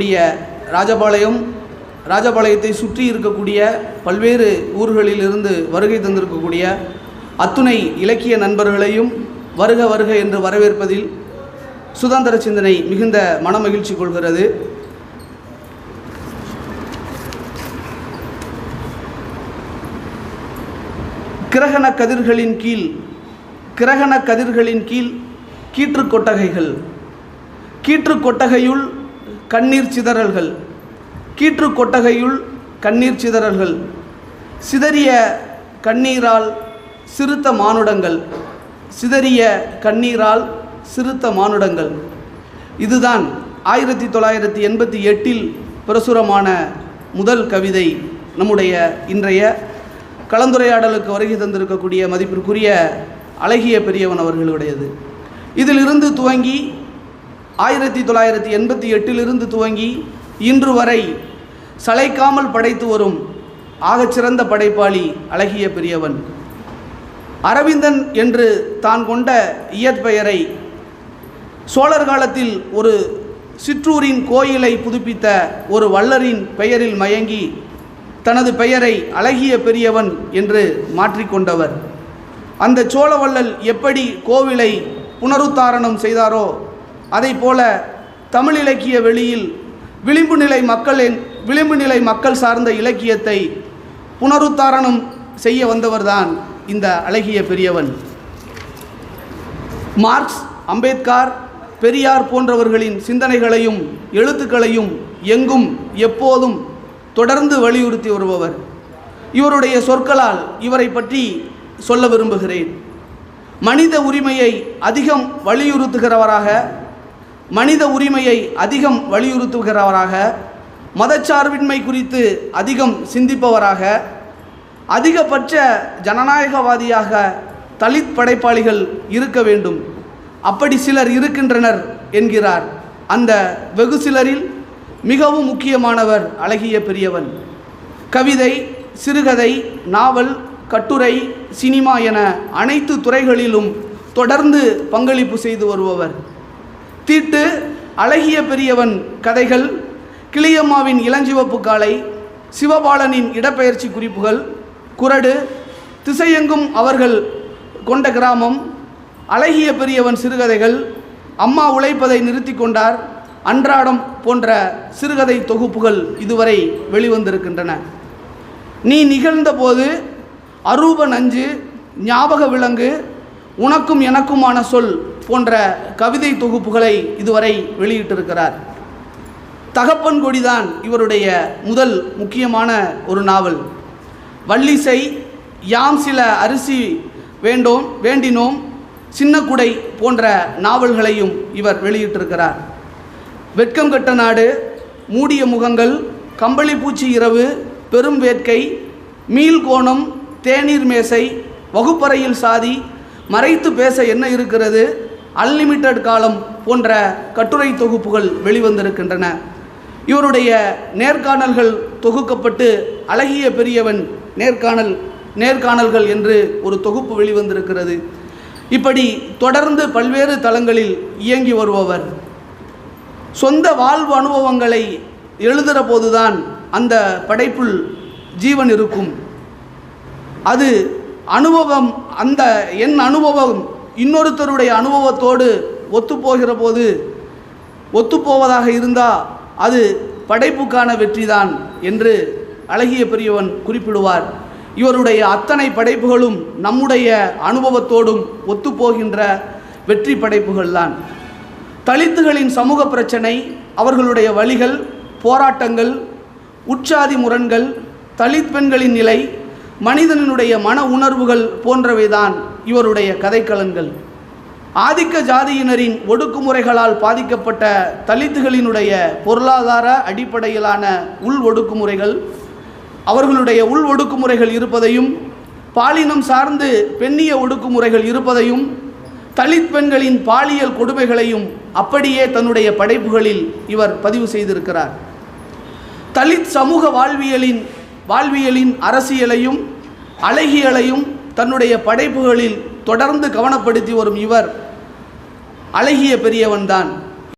கூடிய ராஜபாளையம் ராஜபாளையத்தை சுற்றி இருக்கக்கூடிய பல்வேறு ஊர்களிலிருந்து வருகை தந்திருக்கக்கூடிய அத்துணை இலக்கிய நண்பர்களையும் வருக வருக என்று வரவேற்பதில் சுதந்திர சிந்தனை மிகுந்த மனமகிழ்ச்சி கொள்கிறது. கிரகண கதிர்களின் கீழ் கிரகண கதிர்களின் கீழ் கீற்று கொட்டகைகள். கீற்று கொட்டகையுள் கண்ணீர் சிதறல்கள். கீற்று கொட்டகையுள் கண்ணீர் சிதறல்கள். சிதறிய கண்ணீரால் சிறுத்த மானுடங்கள். சிதறிய கண்ணீரால் சிறுத்த மானுடங்கள். இதுதான் ஆயிரத்தி தொள்ளாயிரத்தி எண்பத்தி எட்டில் பிரசுரமான முதல் கவிதை நம்முடைய இன்றைய கலந்துரையாடலுக்கு வருகை தந்திருக்கக்கூடிய மதிப்பிற்குரிய அழகிய பெரியவன் அவர்களுடையது. இதிலிருந்து துவங்கி ஆயிரத்தி தொள்ளாயிரத்தி எண்பத்தி எட்டிலிருந்து துவங்கி இன்று வரை சளைக்காமல் படைத்து வரும் ஆகச்சிறந்த படைப்பாளி அழகிய பெரியவன். அரவிந்தன் என்று தான் கொண்ட இயற்பெயரை சோழர் காலத்தில் ஒரு சிற்றூரின் கோயிலை புதுப்பித்த ஒரு வள்ளரின் பெயரில் மயங்கி தனது பெயரை அழகிய பெரியவன் என்று மாற்றிக்கொண்டவர் அந்த சோழவள்ளல் எப்படி கோவிலை புனருத்தாரணம் செய்தாரோ அதை போல தமிழ் இலக்கிய வெளியில் விளிம்பு நிலை மக்களின் விளிம்பு நிலை மக்கள் சார்ந்த இலக்கியத்தை புனருத்தாரணம் செய்ய வந்தவர்தான் இந்த அழகிய பெரியவன். மார்க்ஸ் அம்பேத்கர் பெரியார் போன்றவர்களின் சிந்தனைகளையும் எழுத்துக்களையும் எங்கும் எப்போதும் தொடர்ந்து வலியுறுத்தி வருபவர். இவருடைய சொற்களால் இவரை பற்றி சொல்ல விரும்புகிறேன். மனித உரிமையை அதிகம் வலியுறுத்துகிறவராக மனித உரிமையை அதிகம் வலியுறுத்துகிறவராக மதச்சார்பின்மை குறித்து அதிகம் சிந்திப்பவராக அதிகபட்ச ஜனநாயகவாதியாக தலித் படைப்பாளிகள் இருக்க வேண்டும். அப்படி சிலர் இருக்கின்றனர் என்கிறார் அந்த வெகு சிலரில் மிகவும் முக்கியமானவர் அழகிய பெரியவன். கவிதை சிறுகதை நாவல் கட்டுரை சினிமா என அனைத்து துறைகளிலும் தொடர்ந்து பங்களிப்பு செய்து வருபவர். தீட்டு அழகிய பெரியவன் கதைகள் கிளியம்மாவின் இளஞ்சிவப்பு காலை சிவபாலனின் இடப்பெயர்ச்சி குறிப்புகள் குரடு திசையெங்கும் அவர்கள் கொண்ட கிராமம் அழகிய பெரியவன் சிறுகதைகள் அம்மா உழைப்பதை நிறுத்தி கொண்டார் அன்றாடம் போன்ற சிறுகதை தொகுப்புகள் இதுவரை வெளிவந்திருக்கின்றன. நீ நிகழ்ந்தபோது அரூப நஞ்சு ஞாபக விலங்கு உனக்கும் எனக்குமான சொல் போன்ற கவிதை தொகுப்புகளை இதுவரை வெளியிட்டிருக்கிறார். தகப்பன் கொடிதான் இவருடைய முதல் முக்கியமான ஒரு நாவல். வள்ளிசை யாம் சில அரிசி வேண்டோம் வேண்டினோம் சின்ன குடை போன்ற நாவல்களையும் இவர் வெளியிட்டிருக்கிறார். வெட்கம் கட்ட நாடு மூடிய முகங்கள் கம்பளிப்பூச்சி இரவு பெரும் வேட்கை மீள்கோணம் தேநீர் மேசை வகுப்பறையில் சாதி மறைத்து பேச என்ன இருக்கிறது அன்லிமிட்டெட் காலம் போன்ற கட்டுரை தொகுப்புகள் வெளிவந்திருக்கின்றன. இவருடைய நேர்காணல்கள் தொகுக்கப்பட்டு அழகிய பெரியவன் நேர்காணல் நேர்காணல்கள் என்று ஒரு தொகுப்பு வெளிவந்திருக்கிறது. இப்படி தொடர்ந்து பல்வேறு தளங்களில் இயங்கி வருபவர். சொந்த வாழ்வு அனுபவங்களை எழுதுகிற போதுதான் அந்த படைப்புள் ஜீவன் இருக்கும். அது அனுபவம் அந்த என் அனுபவம் இன்னொருத்தருடைய அனுபவத்தோடு ஒத்துப்போகிற போது ஒத்துப்போவதாக இருந்தால் அது படைப்புக்கான வெற்றிதான் என்று அழகிய பெரியவன் குறிப்பிடுவார். இவருடைய அத்தனை படைப்புகளும் நம்முடைய அனுபவத்தோடும் ஒத்துப்போகின்ற வெற்றி படைப்புகள்தான். தலித்துகளின் சமூக பிரச்சனை அவர்களுடைய வழிகள் போராட்டங்கள் உற்சாதி முரண்கள் தலித் பெண்களின் நிலை மனிதனுடைய மன உணர்வுகள் போன்றவைதான் இவருடைய கதைக்களங்கள். ஆதிக்க ஜாதியினரின் ஒடுக்குமுறைகளால் பாதிக்கப்பட்ட தலித்துகளினுடைய பொருளாதார அடிப்படையிலான உள் ஒடுக்குமுறைகள் அவர்களுடைய உள் ஒடுக்குமுறைகள் இருப்பதையும் பாலினம் சார்ந்து பெண்ணிய ஒடுக்குமுறைகள் இருப்பதையும் தலித் பெண்களின் பாலியல் கொடுமைகளையும் அப்படியே தன்னுடைய படைப்புகளில் இவர் பதிவு செய்திருக்கிறார். தலித் சமூக வாழ்வியலின் வாழ்வியலின் அரசியலையும் அழகியலையும் தன்னுடைய படைப்புகளில் தொடர்ந்து கவனப்படுத்தி வரும் இவர் அழகிய பெரியவன்தான்.